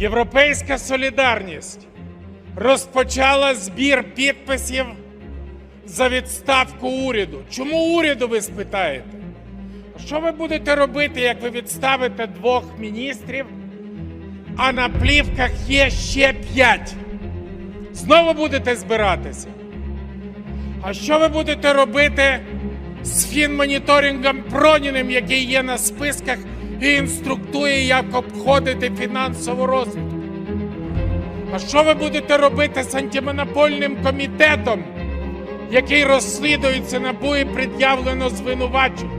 Європейська солідарність розпочала збір підписів за відставку уряду. Чому уряду ви спитаєте? Що ви будете робити, як ви відставите двох міністрів, а на плівках є ще п'ять? Знову будете збиратися? А що ви будете робити з фінмоніторингом Проніним, який є на списках і інструктує, як обходити фінансову розвідку? А що ви будете робити з антимонопольним комітетом, який розслідується НАБУ і пред'явлено звинувачення?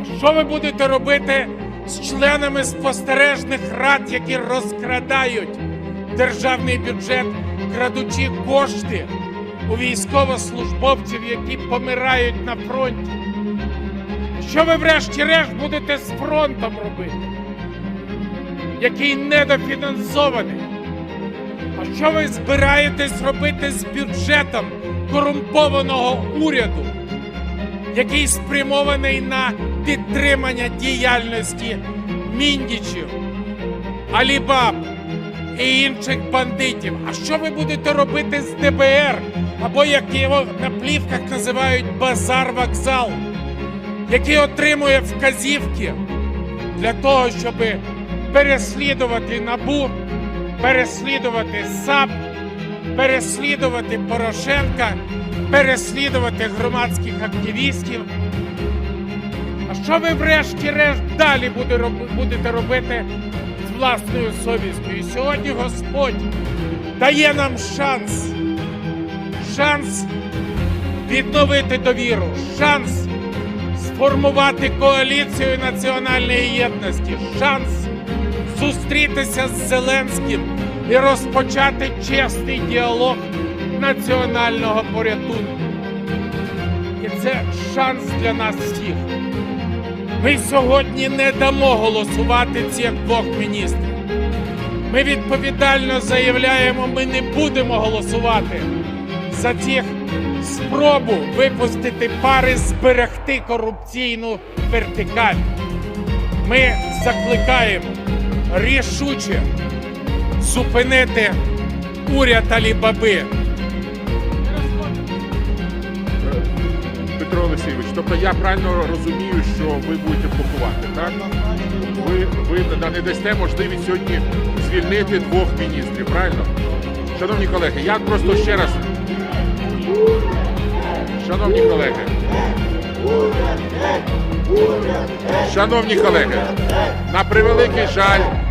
А що ви будете робити з членами спостережних рад, які розкрадають державний бюджет, крадучи кошти у військовослужбовців, які помирають на фронті? Що ви врешті-решт будете з фронтом робити, який недофінансований? А що ви збираєтесь робити з бюджетом корумпованого уряду, який спрямований на підтримання діяльності міндічів, Алібаб і інших бандитів? А що ви будете робити з ДБР? Або як його на плівках називають базар-вокзал, який отримує вказівки для того, щоб переслідувати набу, переслідувати САП, переслідувати Порошенка, переслідувати громадських активістів. А що ви врешті-решт далі будете робити з власною совістю? І сьогодні Господь дає нам шанс, шанс відновити довіру, шанс сформувати коаліцію національної єдності, шанс зустрітися з Зеленським і розпочати чесний діалог національного порятунку. І це шанс для нас всіх. Ми сьогодні не дамо голосувати цих двох міністрів. Ми відповідально заявляємо, ми не будемо голосувати за цих спробу випустити пари, зберегти корупційну вертикаль. Ми закликаємо рішуче зупинити уряд Алібаби. Петро Олексійович, тобто я правильно розумію, що ви будете блокувати, так? Ви, ви не дасте можливість сьогодні звільнити двох міністрів, правильно? Шановні колеги, я просто ще раз. Шановні колеги. Шановні колеги, на превеликий жаль,